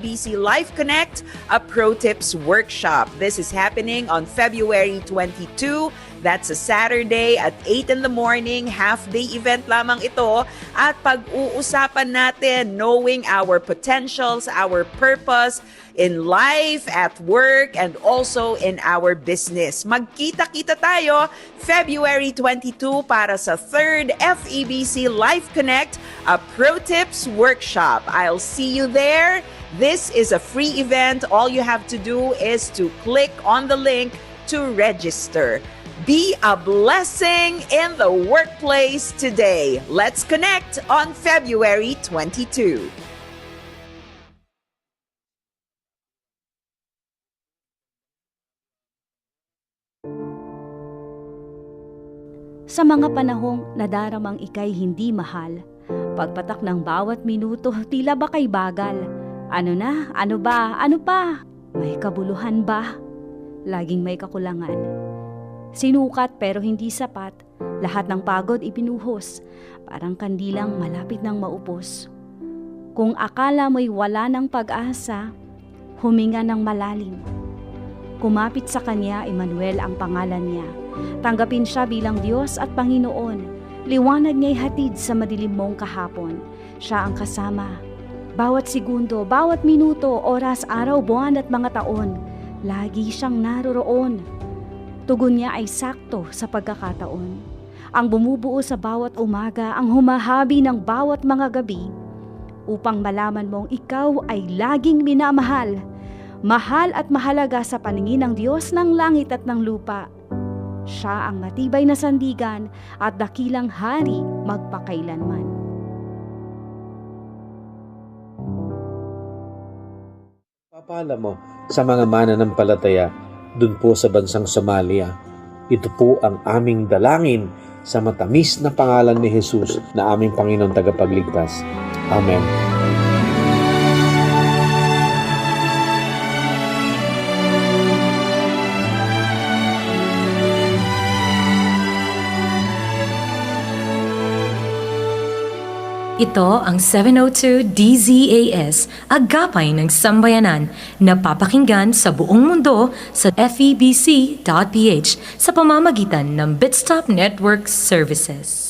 BC Life Connect, a Pro Tips workshop. This is happening on February 22. That's a Saturday at 8 in the morning. Half-day event lamang ito. At pag-uusapan natin knowing our potentials, our purpose in life, at work, and also in our business. Magkita-kita tayo February 22 para sa third FEBC Life Connect, a Pro Tips workshop. I'll see you there. This is a free event. All you have to do is to click on the link to register. Be a blessing in the workplace today. Let's connect on February 22. Sa mga panahong nadaramang ikay hindi mahal, pagpatak ng bawat minuto tila ba kay bagal. Ano na? Ano ba? Ano pa? May kabuluhan ba? Laging may kakulangan. Sinukat pero hindi sapat, lahat ng pagod ibinuhos, parang kandilang malapit ng maupos. Kung akala mo'y wala ng pag-asa, huminga ng malalim. Kumapit sa kanya, Emmanuel ang pangalan niya. Tanggapin siya bilang Diyos at Panginoon. Liwanag niya'y hatid sa madilim mong kahapon. Siya ang kasama. Bawat segundo, bawat minuto, oras, araw, buwan at mga taon, lagi siyang naroroon. Tugon niya ay sakto sa pagkakataon. Ang bumubuo sa bawat umaga, ang humahabi ng bawat mga gabi, upang malaman mong ikaw ay laging minamahal. Mahal at mahalaga sa paningin ng Diyos ng langit at ng lupa. Siya ang matibay na sandigan at dakilang hari magpakailanman. Papala mo sa mga mananampalataya dun po sa bansang Somalia. Ito po ang aming dalangin sa matamis na pangalan ni Jesus na aming Panginoon tagapagligtas. Amen. Ito ang 702 DZAS, agapay ng sambayanan, na papakinggan sa buong mundo sa febc.ph sa pamamagitan ng Bitstop Network Services.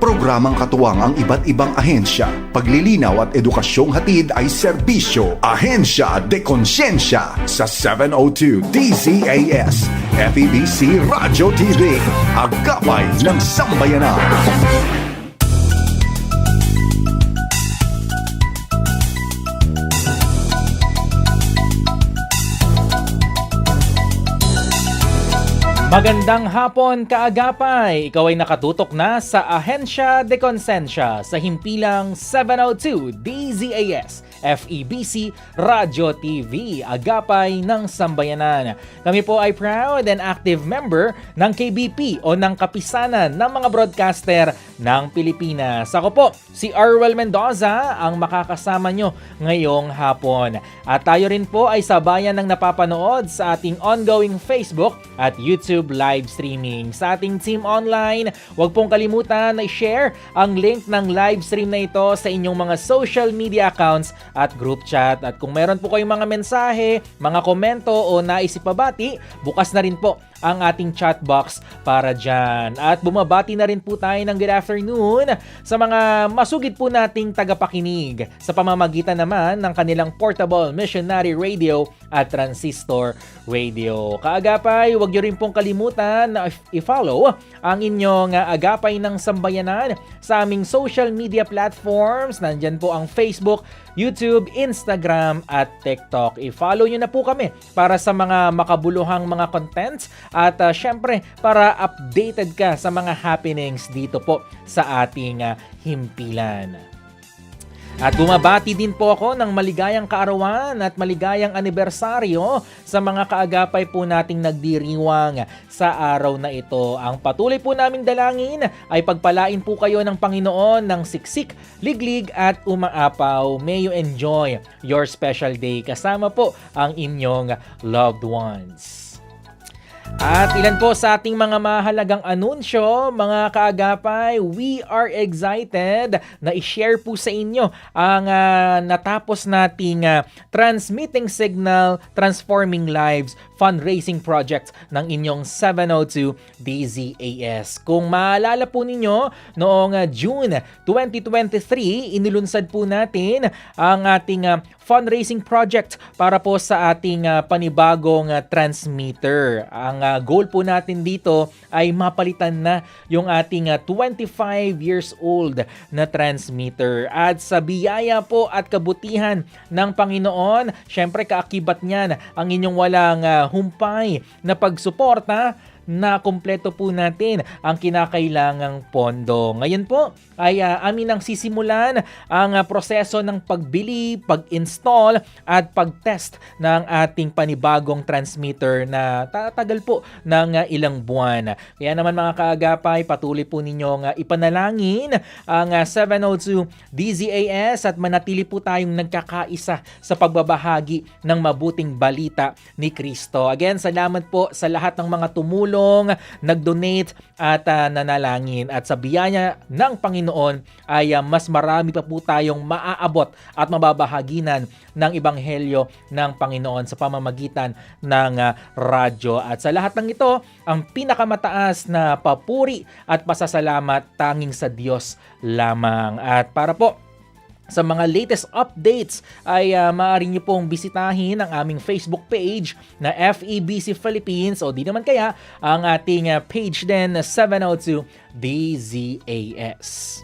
Programang katuwang ang iba't ibang ahensya. Paglilinaw at edukasyong hatid ay serbisyo. Ahensya de Konsyensya sa 702 DZAS. FEBC Radio TV. Agapay ng Sambayanan. Magandang hapon, kaagapay! Ikaw ay nakatutok na sa Ahensya de Consensya sa himpilang 702 DZAS FEBC Radio TV, agapay ng sambayanan. Kami po ay proud and active member ng KBP o ng Kapisanan ng mga broadcaster ng Pilipinas. Ako po, si Arwel Mendoza, ang makakasama nyo ngayong hapon. At tayo rin po ay sabayan ng napapanood sa ating ongoing Facebook at YouTube live streaming. Sa ating team online, huwag pong kalimutan na i-share ang link ng live stream na ito sa inyong mga social media accounts at group chat. At kung meron po kayong mga mensahe, mga komento o nais ipabati, bukas na rin po ang ating chat box para dyan. At bumabati na rin po tayo ng good afternoon sa mga masugid po nating tagapakinig sa pamamagitan naman ng kanilang portable missionary radio at transistor radio. Kaagapay, huwag nyo rin pong kalimutan na i-follow ang inyong agapay ng sambayanan sa aming social media platforms. Nandyan po ang Facebook, YouTube, Instagram at TikTok. I-follow nyo na po kami para sa mga makabuluhang mga contents at uh, syempre para updated ka sa mga happenings dito po sa ating uh, himpilan. At bumabati din po ako ng maligayang kaarawan at maligayang anibersaryo sa mga kaagapay po nating nagdiriwang sa araw na ito. Ang patuloy po naming dalangin ay pagpalain po kayo ng Panginoon ng siksik, liglig at umaapaw. May you enjoy your special day kasama po ang inyong loved ones. At ilan po sa ating mga mahalagang anunsyo, mga kaagapay, we are excited na i-share po sa inyo ang ah, natapos nating ah, Transmitting Signal Transforming Lives fundraising project ng inyong 702 DZAS. Kung maalala po ninyo, noong ah, June 2023, inilunsad po natin ang ating ah, fundraising project para po sa ating ah, panibagong ah, transmitter. Ang ah, goal po natin dito ay mapalitan na yung ating ah, 25 years old na transmitter. At sa biyaya po at kabutihan ng Panginoon, syempre kaakibat niyan ang inyong walang ah, humpay na pagsuporta na kumpleto po natin ang kinakailangang pondo. Ngayon po ay ah, amin sisimulan ang ah, proseso ng pagbili, pag-install at pag-test ng ating panibagong transmitter na tatagal po ng ah, ilang buwan. Kaya naman mga kaagapay, patuloy po ninyong ah, ipanalangin ang ah, 702 DZAS at manatili po tayong nagkakaisa sa pagbabahagi ng mabuting balita ni Kristo. Again, salamat po sa lahat ng mga tumulong, nag-donate at ah, nanalangin. At sa biyaya ng Panginoon ay ah, mas marami pa po tayong maaabot at mababahaginan ng Ebanghelyo ng Panginoon sa pamamagitan ng ah, radyo. At sa lahat ng ito, ang pinakamataas na papuri at pasasalamat tanging sa Diyos lamang. At para po sa mga latest updates ay uh, maaari nyo pong bisitahin ang aming Facebook page na FEBC Philippines o di naman kaya ang ating uh, page din na 702 DZAS.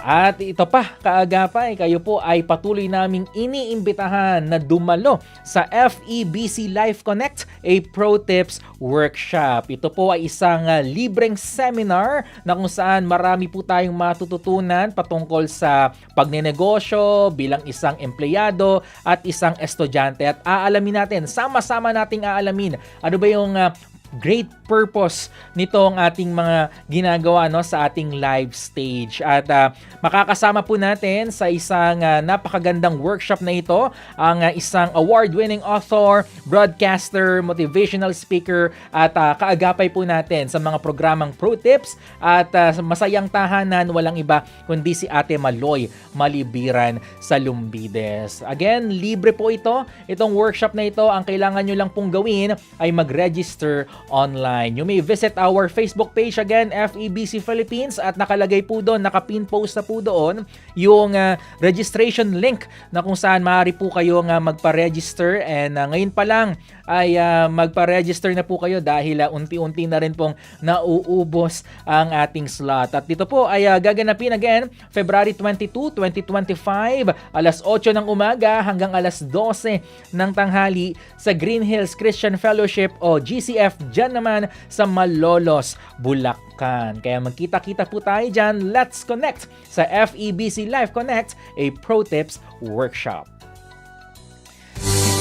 At ito pa, kaagapay, kayo po ay patuloy naming iniimbitahan na dumalo sa FEBC Life Connect, a Pro Tips Workshop. Ito po ay isang ah, libreng seminar na kung saan marami po tayong matututunan patungkol sa pagnenegosyo bilang isang empleyado at isang estudyante. At aalamin natin, sama-sama nating aalamin ano ba yung ah, great purpose nitong ating mga ginagawa no sa ating live stage at ah, makakasama po natin sa isang ah, napakagandang workshop na ito ang ah, isang award-winning author, broadcaster, motivational speaker at ah, kaagapay po natin sa mga programang Pro Tips at ah, masayang tahanan walang iba kundi si Ate Maloy Malibiran sa Lumbides. Again, libre po ito. Itong workshop na ito, ang kailangan nyo lang pong gawin ay mag-register online. You may visit our Facebook page again, FEBC Philippines at nakalagay po doon, nakapin post na po doon yung ah, registration link na kung saan maaari po kayo nga magpa-register. And ah, ngayon pa lang ay ah, magpa-register na po kayo dahil ah, unti-unti na rin pong nauubos ang ating slot. At dito po ay ah, gaganapin again February 22, 2025 alas 8 ng umaga hanggang alas 12 ng tanghali sa Green Hills Christian Fellowship o GCF dyan naman sa Malolos, Bulacan. Kaya magkita-kita po tayo dyan. Let's connect sa FEBC Live Connect, a Pro Tips Workshop.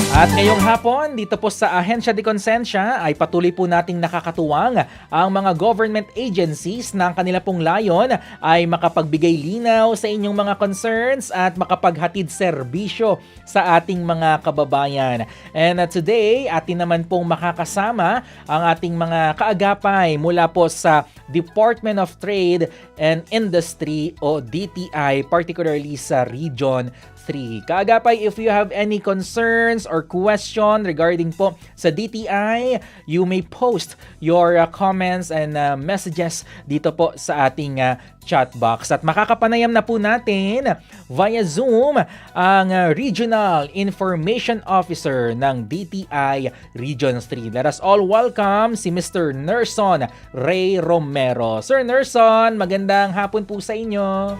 At ngayong hapon, dito po sa Ahensya de Consensya ay patuloy po nating nakakatuwang ang mga government agencies na ang kanila pong layon ay makapagbigay linaw sa inyong mga concerns at makapaghatid serbisyo sa ating mga kababayan. And uh, today, atin naman pong makakasama ang ating mga kaagapay mula po sa Department of Trade and Industry o DTI, particularly sa Region 3. Kaagapay, if you have any concerns or question regarding po sa DTI, you may post your uh, comments and uh, messages dito po sa ating uh, chat box. At makakapanayam na po natin via Zoom ang uh, Regional Information Officer ng DTI Region 3. Let us all welcome si Mr. Nerson Ray Romero. Sir Nerson, magandang hapon po sa inyo.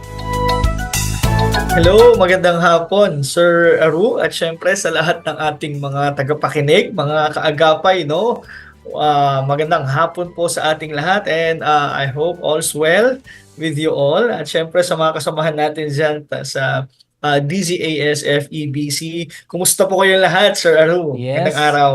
Hello, magandang hapon, Sir Aru, at syempre sa lahat ng ating mga tagapakinig, mga kaagapay, no? Ah, magandang hapon po sa ating lahat and ah, I hope all's well with you all. At syempre sa mga kasamahan natin dyan sa ah, DZAS FEBC. Kumusta po kayo lahat, Sir Aru? Yes. Magandang araw.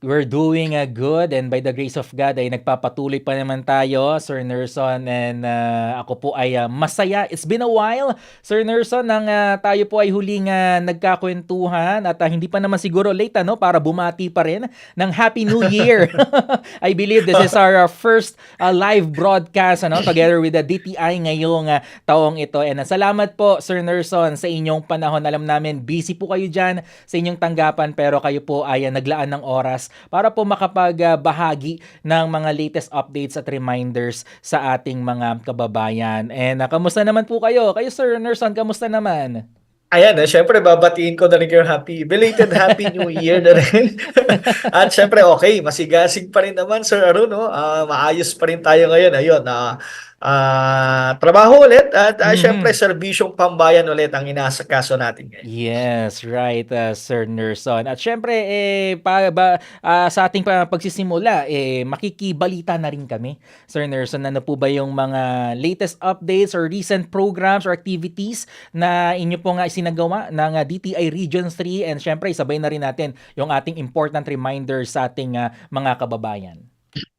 We're doing uh, good and by the grace of God ay nagpapatuloy pa naman tayo, Sir Nerson and uh, ako po ay uh, masaya. It's been a while, Sir Nerson, nang uh, tayo po ay huling uh, nagkakwentuhan at uh, hindi pa naman siguro late ano para bumati pa rin ng Happy New Year. I believe this is our uh, first uh, live broadcast ano together with the DTI ngayong uh, taong ito. And uh, salamat po Sir Nerson sa inyong panahon. Alam namin busy po kayo diyan sa inyong tanggapan pero kayo po ay uh, naglaan ng oras para po makapagbahagi ng mga latest updates at reminders sa ating mga kababayan. And uh, kamusta naman po kayo? Kayo Sir Nerson, kamusta naman? Ayan, eh, syempre babatiin ko na rin yung happy, belated Happy New Year na rin. At syempre, okay, masigasig pa rin naman, Sir Arun, no? Ah, maayos pa rin tayo ngayon. Ayun, ah, ah, trabaho ulit at ah, Mhm. syempre, serbisyong pambayan ulit ang inasakaso natin ngayon. Yes, right, uh, Sir Nerson. At syempre, eh, pa, ba, ah, sa ating pa, pagsisimula, eh, makikibalita na rin kami, Sir Nerson. Ano po ba yung mga latest updates or recent programs or activities na inyo po nga isinagawa ng ah, DTI Region 3 and syempre, isabay na rin natin yung ating important reminders sa ating ah, mga kababayan.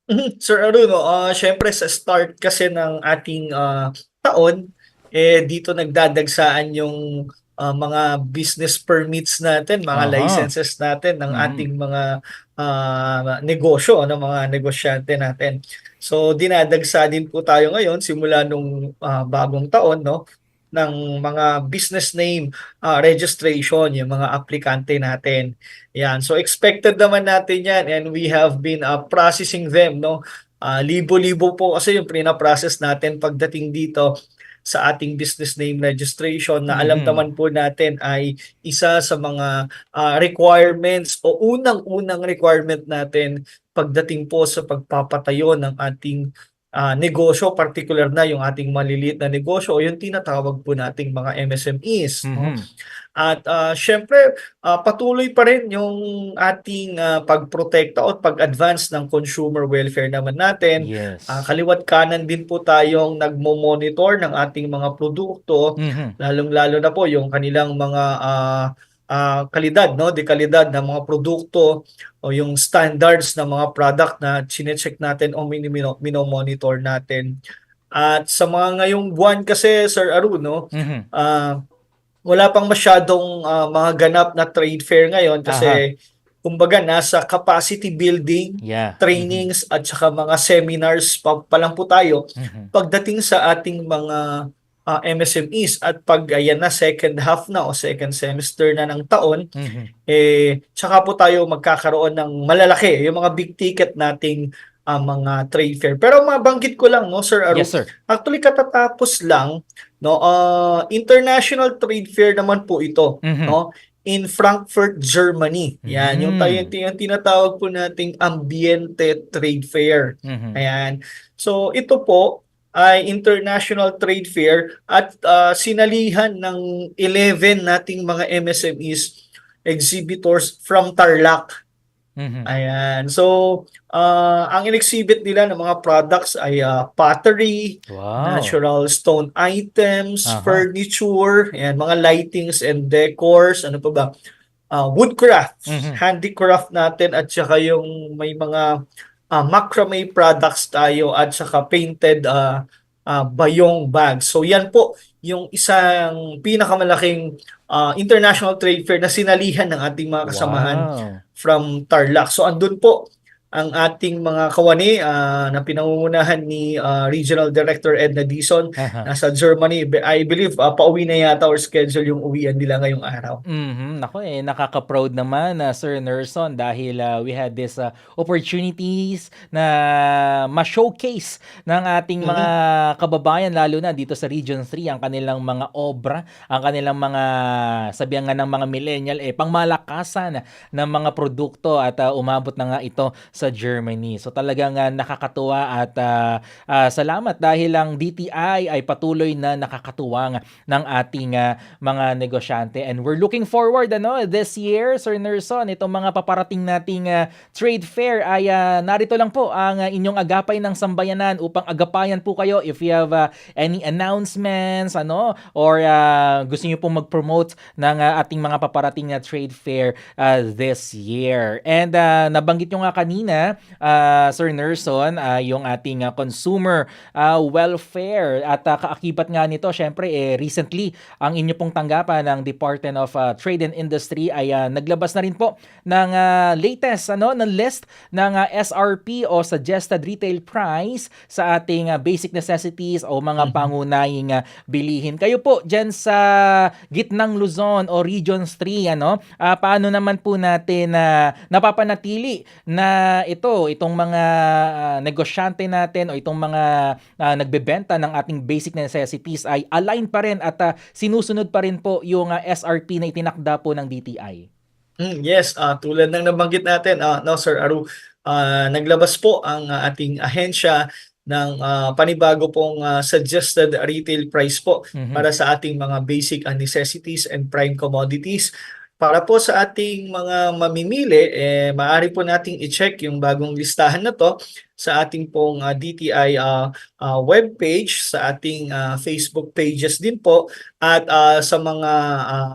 Mhm. Sir Aruno, ah syempre sa start kasi ng ating ah, taon, eh dito nagdadagsaan yung ah, mga business permits natin, mga Aha. licenses natin ng Mhm. ating mga ah, negosyo, ano, mga negosyante natin. So dinadagsa din po tayo ngayon simula nung ah, bagong taon, no, ng mga business name ah, registration, yung mga aplikante natin. Yan. So expected naman natin yan and we have been uh, processing them, no? Ah, libo-libo po kasi yung pina-process natin pagdating dito sa ating business name registration na alam Mhm. naman po natin ay isa sa mga ah, requirements o unang-unang requirement natin pagdating po sa pagpapatayo ng ating ah, negosyo, particular na yung ating maliliit na negosyo o yung tinatawag po nating mga MSMEs. no? Mhm. At ah, syempre, ah, patuloy pa rin yung ating ah, pagprotekta o pag-advance ng consumer welfare naman natin. Yes. Ah, kaliwat kanan din po tayong nagmo-monitor ng ating mga produkto, Mhm. lalong-lalo na po yung kanilang mga ah, ah, kalidad, no? Dekalidad ng mga produkto o yung standards ng mga product na chinecheck natin o minomonitor natin. At sa mga ngayong buwan kasi, Sir Aru, no? Mhm. ah wala pang masyadong ah, mga ganap na trade fair ngayon kasi kumbaga nasa capacity building, Yeah. trainings at saka mga seminars pa, pa lang po tayo Mhm. pagdating sa ating mga ah, MSMEs at pag ayan na second half na o second semester na ng taon Mhm. eh tsaka po tayo magkakaroon ng malalaki yung mga big ticket nating ah, mga trade fair. Pero mabanggit ko lang no Sir Aru, Yes, sir. Actually, katatapos lang, no, uh, international trade fair naman po ito, Mhm. no, in Frankfurt, Germany. Yan, yung, Mm. tayo, yung tinatawag po nating Ambiente Trade Fair. Mhm. Ayan. So, ito po ay international trade fair at uh, sinalihan ng 11 nating mga MSMEs exhibitors from Tarlac. Mhm. Ayan. So, uh, ang in-exhibit nila ng mga products ay uh, pottery, Wow. natural stone items, Aha. furniture, ayan, mga lightings and decors, ano pa ba? Ah, woodcraft, Mhm. handicraft natin at saka yung may mga ah, macrame products tayo at saka painted ah, ah, bayong bags. So yan po yung isang pinakamalaking ah, international trade fair na sinalihan ng ating mga kasamahan Wow. from Tarlac. So andun po ang ating mga kawani ah, na pinangungunahan ni ah, Regional Director Edna Dison Aha. nasa Germany. I believe ah, pauwi na yata or schedule yung uwian nila ngayong araw. Mhm. Nako eh nakaka-proud naman na Sir Nerson dahil ah, we had this ah, opportunities na ma-showcase ng ating mga kababayan lalo na dito sa Region 3 ang kanilang mga obra, ang kanilang mga sabihan nga ng mga millennial eh pangmalakasan ng mga produkto at ah, umabot na nga ito sa Germany. So talagang ah, nakakatuwa at ah, ah, salamat dahil ang DTI ay patuloy na nakakatuwang ng ating ah, mga negosyante and we're looking forward ano this year Sir Nerson itong mga paparating nating ah, trade fair ay ah, narito lang po ang ah, inyong agapay ng sambayanan upang agapayan po kayo if you have ah, any announcements ano or ah, gusto niyo pong mag-promote ng ah, ating mga paparating na trade fair ah, this year. And ah, nabanggit nyo nga kanina ah, Sir Nerson ah, yung ating ah, consumer ah, welfare at ah, kaakibat nga nito syempre eh, recently ang inyo pong tanggapan ng Department of ah, Trade and Industry ay ah, naglabas na rin po ng ah, latest ano ng list ng ah, SRP o suggested retail price sa ating ah, basic necessities o mga pangunahing ah, bilihin. Kayo po diyan sa gitnang Luzon o Regions 3 ano, ah, paano naman po natin na napapanatili na ito itong mga ah, negosyante natin o itong mga ah, nagbebenta ng ating basic necessities ay align pa rin at ah, sinusunod pa rin po yung ah, SRP na itinakda po ng DTI. Mm, yes, ah, tulad ng nabanggit natin, ah, no, Sir Aru, ah, naglabas po ang ah, ating ahensya ng ah, panibago pong ah, suggested retail price po Mhm. para sa ating mga basic necessities and prime commodities. Para po sa ating mga mamimili, eh, maaari po nating i-check yung bagong listahan na to sa ating pong ah, DTI ah, ah, webpage, sa ating ah, Facebook pages din po, at ah, sa mga ah,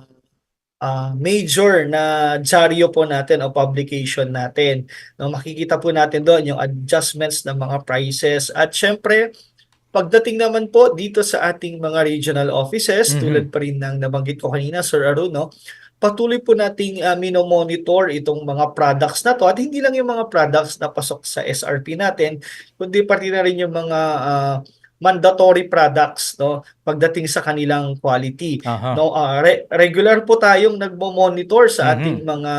ah, major na dyaryo po natin o publication natin. No, makikita po natin doon yung adjustments ng mga prices at syempre pagdating naman po dito sa ating mga regional offices Mhm. tulad pa rin ng nabanggit ko kanina Sir Aru no patuloy po nating uh, minomonitor itong mga products na to at hindi lang yung mga products na pasok sa SRP natin kundi pati na rin yung mga ah, mandatory products no pagdating sa kanilang quality Aha. No, ah, re- regular po tayong nagmo-monitor sa Mhm. ating mga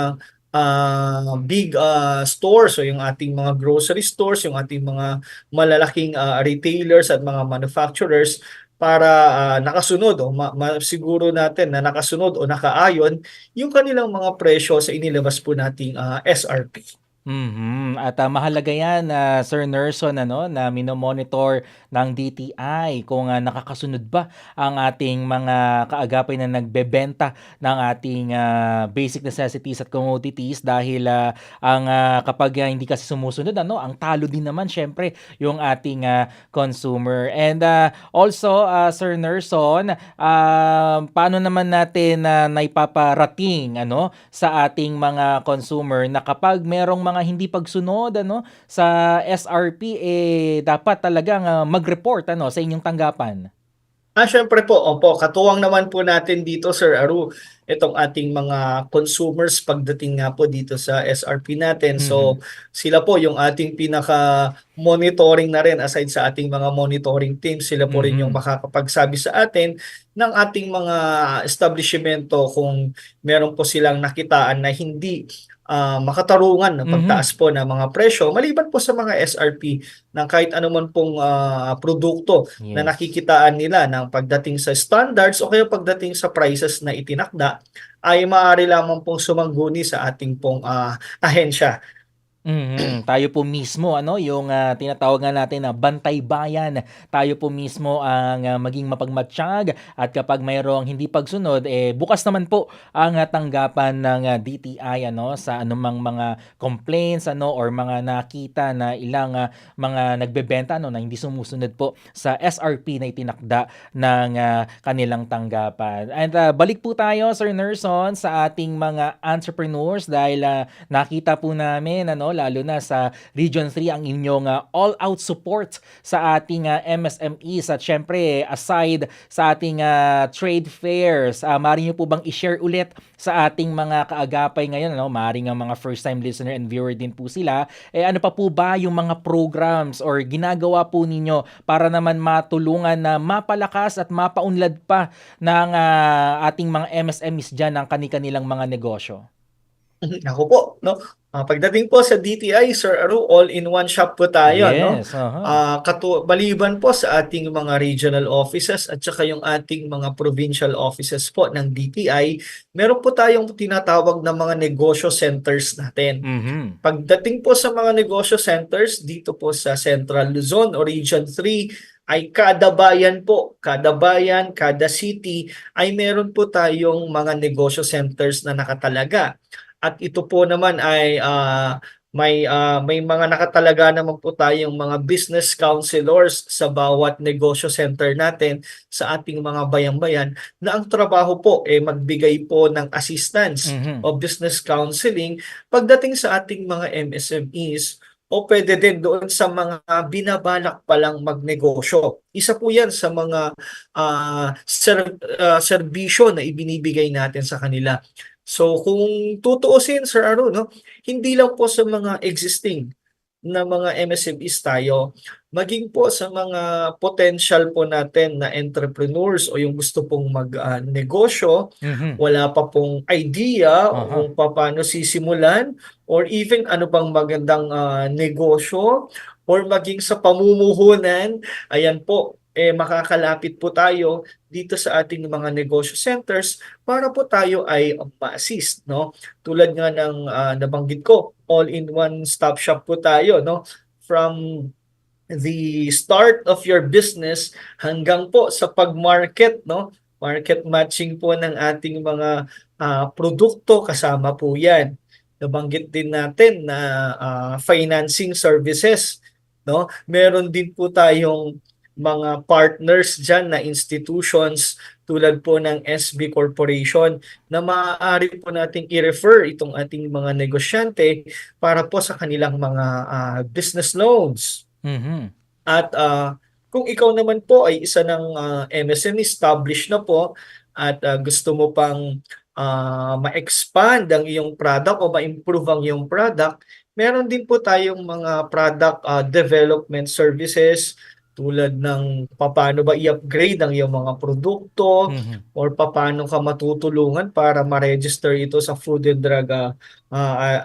ah, big ah, stores o yung ating mga grocery stores, yung ating mga malalaking ah, retailers at mga manufacturers para ah, nakasunod o ma- ma- siguro natin na nakasunod o nakaayon yung kanilang mga presyo sa inilabas po nating ah, SRP. Mhm. At ah, mahalaga yan, ah, Sir Nerson, ano, na minomonitor ng DTI kung ah, nakakasunod ba ang ating mga kaagapay na nagbebenta ng ating ah, basic necessities at commodities dahil ah, ang ah, kapag ah, hindi kasi sumusunod, ano, ang talo din naman syempre yung ating ah, consumer. And ah, also, ah, Sir Nerson, ah, paano naman natin na naipaparating ano sa ating mga consumer na kapag merong mga hindi pagsunod ano sa SRP eh dapat talagang ah, mag-report ano sa inyong tanggapan. Ah, syempre po, opo, katuwang naman po natin dito, Sir Aru, itong ating mga consumers pagdating nga po dito sa SRP natin. So, sila po yung ating pinaka-monitoring na rin aside sa ating mga monitoring teams, sila po rin Mhm. yung makakapagsabi sa atin ng ating mga establishmento kung meron po silang nakitaan na hindi ah, makatarungan ng Mhm. pagtaas po ng mga presyo maliban po sa mga SRP ng kahit anuman pong ah, produkto na Yes. nakikitaan nila ng pagdating sa standards o kaya pagdating sa prices na itinakda ay maaari lamang pong sumangguni sa ating pong ah, ahensya. Mhm. Tayo po mismo ano yung ah, tinatawag nga natin na bantay bayan. Tayo po mismo ang ah, maging mapagmatsyag at kapag mayroong hindi pagsunod eh bukas naman po ang ah, tanggapan ng ah, DTI ano sa anumang mga complaints ano or mga nakita na ilang ah, mga nagbebenta ano na hindi sumusunod po sa SRP na itinakda ng ah, kanilang tanggapan. And ah, balik po tayo Sir Nerson sa ating mga entrepreneurs dahil ah, nakita po namin ano lalo na sa Region 3 ang inyong ah, all-out support sa ating ah, MSMEs at syempre aside sa ating ah, trade fairs, uh, maaari niyo po bang i-share ulit sa ating mga kaagapay ngayon ano, maaari nga mga first time listener and viewer din po sila. Eh ano pa po ba yung mga programs or ginagawa po ninyo para naman matulungan na mapalakas at mapaunlad pa ng ah, ating mga MSMEs diyan ng kani-kanilang mga negosyo? Ako po, no? Ah, pagdating po sa DTI, Sir Aru, all-in-one shop po tayo, no? yes, aha. Ah, katu maliban po sa ating mga regional offices at saka yung ating mga provincial offices po ng DTI, meron po tayong tinatawag na mga negosyo centers natin. Mhm. Pagdating po sa mga negosyo centers dito po sa Central Luzon o Region 3 ay kada bayan po, kada bayan, kada city ay meron po tayong mga negosyo centers na nakatalaga. At ito po naman ay ah, may ah, may mga nakatalaga naman po tayong mga business counselors sa bawat negosyo center natin sa ating mga bayang-bayan na ang trabaho po ay magbigay po ng assistance Mhm. o business counseling pagdating sa ating mga MSMEs o pwede din doon sa mga binabalak palang magnegosyo. Isa po yan sa mga ah, ser- ah, serbisyo na ibinibigay natin sa kanila. So kung tutuusin Sir Aro, no, hindi lang po sa mga existing na mga MSMEs tayo, maging po sa mga potential po natin na entrepreneurs o yung gusto pong mag-negosyo, Mhm. wala pa pong idea Aha. kung paano sisimulan or even ano bang magandang ah, negosyo or maging sa pamumuhunan, ayan po, eh makakalapit po tayo dito sa ating mga negosyo centers para po tayo ay ma-assist, no? Tulad nga ng ah, nabanggit ko, all-in-one stop shop po tayo, no? From the start of your business hanggang po sa pag-market, no? Market matching po ng ating mga ah, produkto kasama po 'yan. Nabanggit din natin na ah, financing services, no? Meron din po tayong mga partners diyan na institutions tulad po ng SB Corporation na maaari po nating i-refer itong ating mga negosyante para po sa kanilang mga ah, business loans. Mhm. At ah, kung ikaw naman po ay isa ng ah, MSME established na po at ah, gusto mo pang ah, ma-expand ang iyong product o ma-improve ang iyong product, meron din po tayong mga product ah, development services tulad ng paano ba i-upgrade ang iyong mga produkto Mhm. or paano ka matutulungan para ma-register ito sa Food and Drug ah,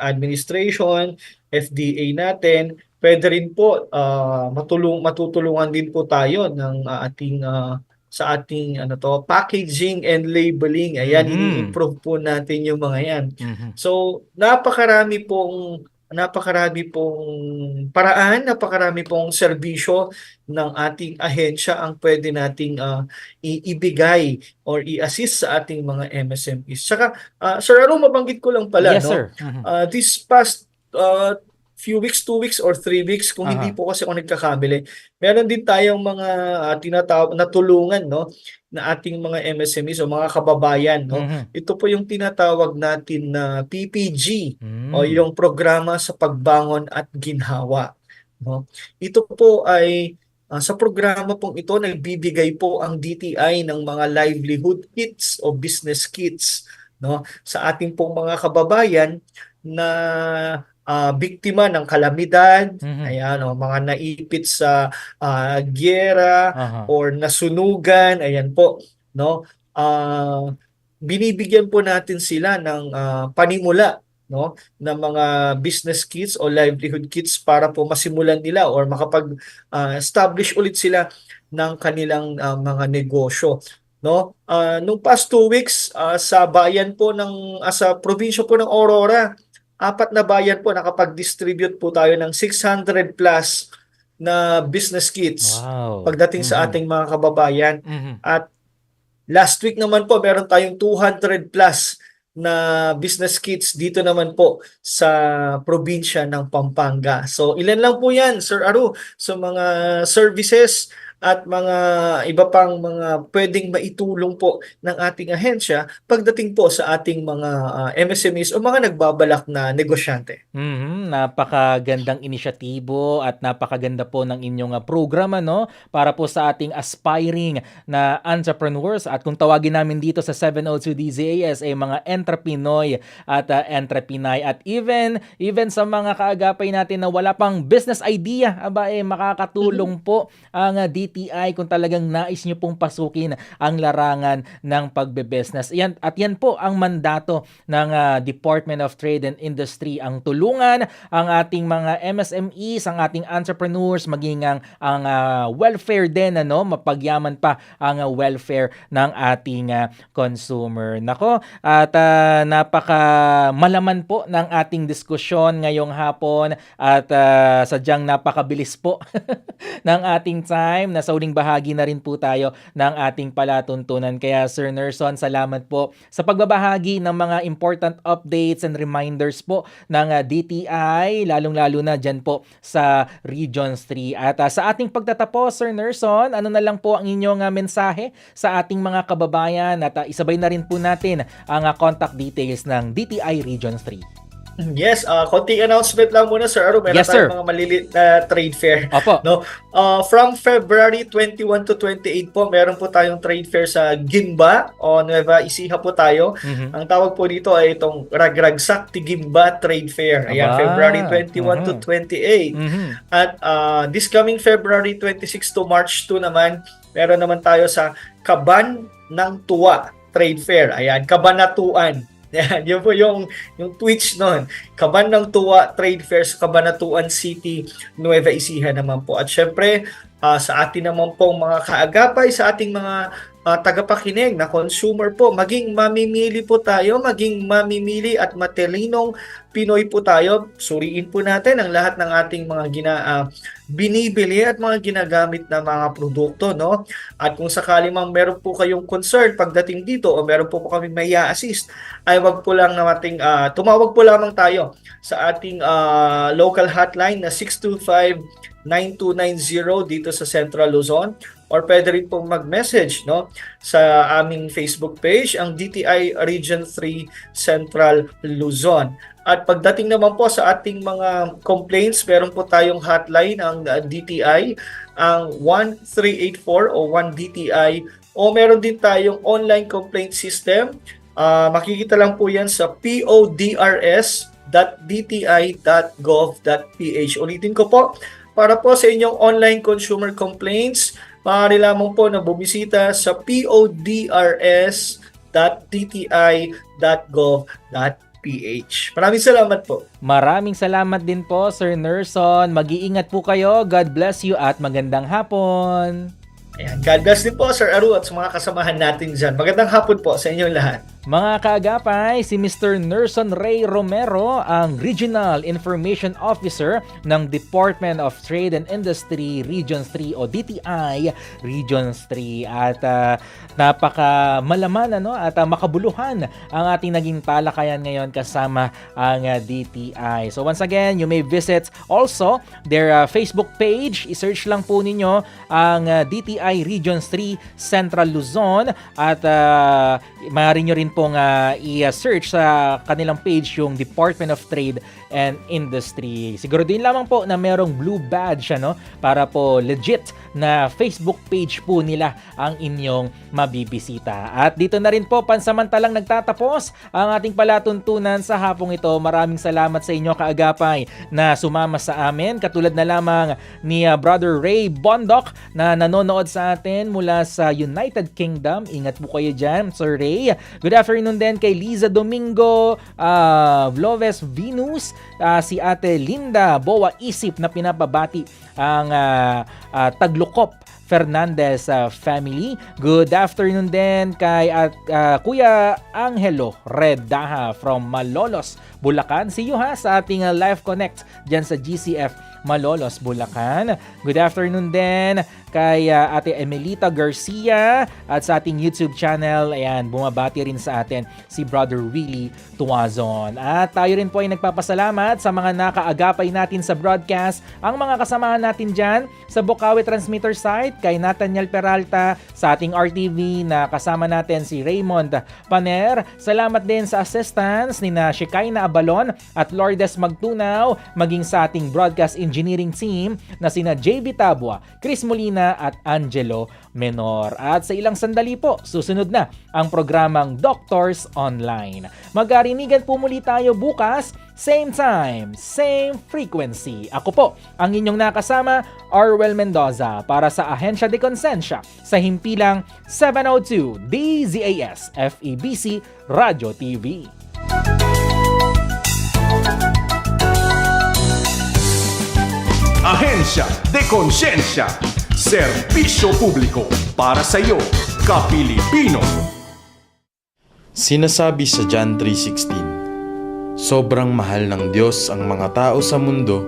Administration, FDA natin. Pwede rin po ah, matulung matutulungan din po tayo ng ah, ating ah, sa ating ano to packaging and labeling. Ayan, Mhm. ini-improve po natin yung mga yan. Mhm. So, napakarami pong napakarami pong paraan, napakarami pong serbisyo ng ating ahensya ang pwede nating ah, iibigay or i-assist sa ating mga MSMEs. Tsaka, ah, Sir Aro, mabanggit ko lang pala, yes, no? sir. Mhm. Uh, this past uh, few weeks, two weeks or three weeks, kung hindi Aha. po kasi ako nagkakamali, meron din tayong mga uh, tinatawag na tulungan, no, na ating mga MSMEs o mga kababayan, no. Mhm. Ito po yung tinatawag natin na PPG Mm. o yung programa sa pagbangon at ginhawa, no. Ito po ay ah, sa programa pong ito nagbibigay po ang DTI ng mga livelihood kits o business kits no sa ating pong mga kababayan na ah, biktima ng kalamidad, Mhm. ayan o mga naipit sa ah, gyera Aha. or nasunugan, ayan po, no? Ah, binibigyan po natin sila ng ah, panimula, no, ng mga business kits o livelihood kits para po masimulan nila or makapag ah, establish ulit sila ng kanilang ah, mga negosyo. No? Ah, nung past two weeks ah, sa bayan po ng ah, sa probinsya po ng Aurora, apat na bayan po nakapag-distribute po tayo ng 600 plus na business kits Wow. pagdating sa Mhm. ating mga kababayan. Mhm. At last week naman po, meron tayong 200 plus na business kits dito naman po sa probinsya ng Pampanga. So ilan lang po yan, Sir Aru, sa mga services at mga iba pang mga pwedeng maitulong po ng ating ahensya pagdating po sa ating mga ah, MSMEs o mga nagbabalak na negosyante. Mhm, napakagandang inisyatibo at napakaganda po ng inyong ah, programa no? Para po sa ating aspiring na entrepreneurs at kung tawagin namin dito sa 702 DZAS ay mga entrepinoy at ah, entrepinay at even even sa mga kaagapay natin na wala pang business idea aba eh makakatulong po ang DTI DTI kung talagang nais nyo pong pasukin ang larangan ng pagbe-business. Yan, at yan po ang mandato ng ah, Department of Trade and Industry ang tulungan ang ating mga MSMEs, ang ating entrepreneurs, maging ang, ang ah, welfare din, ano, mapagyaman pa ang ah, welfare ng ating ah, consumer. Nako, at ah, napaka malaman po ng ating diskusyon ngayong hapon at ah, sadyang napakabilis po ng ating time. Nasa uling bahagi na rin po tayo ng ating palatuntunan. Kaya Sir Nerson, salamat po sa pagbabahagi ng mga important updates and reminders po ng ah, DTI, lalong-lalo na dyan po sa Regions 3. At ah, sa ating pagtatapos, Sir Nerson, ano na lang po ang inyong ah, mensahe sa ating mga kababayan at ah, isabay na rin po natin ang ah, contact details ng DTI Regions 3. Yes, uh, konting announcement lang muna Sir Aro. Meron Yes, sir. mga maliliit na trade fair. Opo. No, uh, from February 21 to 28 po, meron po tayong trade fair sa Gimba o Nueva Ecija po tayo. Mhm. Ang tawag po dito ay itong Ragragsak Tigimba Trade Fair. Ayan, Aba. February 21 to Mhm. 28. Mhm. At uh, this coming February 26 to March 2 naman, meron naman tayo sa Kaban ng Tuwa Trade Fair. Ayan, Kabanatuan. Yan, yun po yung, yung Twitch nun. Kaban ng Tuwa Trade Fair sa Cabanatuan City, Nueva Ecija naman po. At syempre, ah, sa atin naman pong mga kaagapay, sa ating mga ah, tagapakinig na consumer po, maging mamimili po tayo, maging mamimili at matalinong Pinoy po tayo. Suriin po natin ang lahat ng ating mga gina, ah, binibili at mga ginagamit na mga produkto, no? At kung sakali mang meron po kayong concern pagdating dito o meron po po kami may assist ay wag po lang nating ah, tumawag po lamang tayo sa ating ah, local hotline na 625-9290 dito sa Central Luzon or pwede rin pong mag-message no sa aming Facebook page ang DTI Region 3 Central Luzon. At pagdating naman po sa ating mga complaints, meron po tayong hotline ang uh, DTI, ang 1384 o 1DTI o meron din tayong online complaint system. Ah, makikita lang po yan sa podrs.dti.gov.ph. Ulitin ko po, para po sa inyong online consumer complaints, maaari lamang po na bumisita sa podrs.dti.gov.ph. Maraming salamat po. Maraming salamat din po, Sir Nerson. Mag-iingat po kayo. God bless you at magandang hapon. Ayan. God bless din po, Sir Aru, at sa mga kasamahan natin dyan. Magandang hapon po sa inyong lahat. Mga kaagapay, si Mr. Nerson Ray Romero, ang Regional Information Officer ng Department of Trade and Industry Region 3 o DTI Region 3. At ah, napaka malaman ano, at ah, makabuluhan ang ating naging talakayan ngayon kasama ang ah, DTI. So once again, you may visit also their ah, Facebook page. I-search lang po ninyo ang ah, DTI Region 3 Central Luzon at uh, maaari nyo rin pong ah, i-search sa kanilang page yung Department of Trade and Industry. Siguro din lamang po na merong blue badge ano para po legit na Facebook page po nila ang inyong mabibisita. At dito na rin po pansamantalang nagtatapos ang ating palatuntunan sa hapong ito. Maraming salamat sa inyo kaagapay na sumama sa amin. Katulad na lamang ni ah, Brother Ray Bondok na nanonood sa atin mula sa United Kingdom. Ingat po kayo dyan, Sir Ray. Good afternoon din kay Liza Domingo, uh, Vloves Venus, ah, si Ate Linda Boa Isip na pinapabati ang ah, ah, Taglukop Fernandez ah, family. Good afternoon din kay at ah, Kuya Angelo Redaha from Malolos, Bulacan. See you ha sa ating ah, Live Connect dyan sa GCF Malolos, Bulacan. Good afternoon din kay ah, Ate Emelita Garcia at sa ating YouTube channel. Ayan, bumabati rin sa atin si Brother Willie Tuazon. At tayo rin po ay nagpapasalamat sa mga nakaagapay natin sa broadcast, ang mga kasamahan natin dyan sa Bukawi Transmitter site, kay Nathaniel Peralta, sa ating RTV na kasama natin si Raymond Paner. Salamat din sa assistance ni na Shekinah Abalon at Lourdes Magtunaw, maging sa ating broadcast engineer engineering team na sina JB Tabua, Chris Molina at Angelo Menor. At sa ilang sandali po, susunod na ang programang Doctors Online. Magkarinigan po muli tayo bukas, same time, same frequency. Ako po, ang inyong nakasama, Orwell Mendoza para sa Ahensya de Consensya sa himpilang 702 DZAS FEBC Radio TV. Ahensya de Konsensya. Serbisyo publiko para sa iyo, Kapilipino. Sinasabi sa John 3.16, Sobrang mahal ng Diyos ang mga tao sa mundo,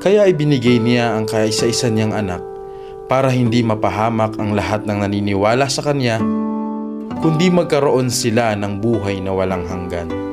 kaya ibinigay niya ang kaisa-isa niyang anak para hindi mapahamak ang lahat ng naniniwala sa Kanya, kundi magkaroon sila ng buhay na walang hanggan.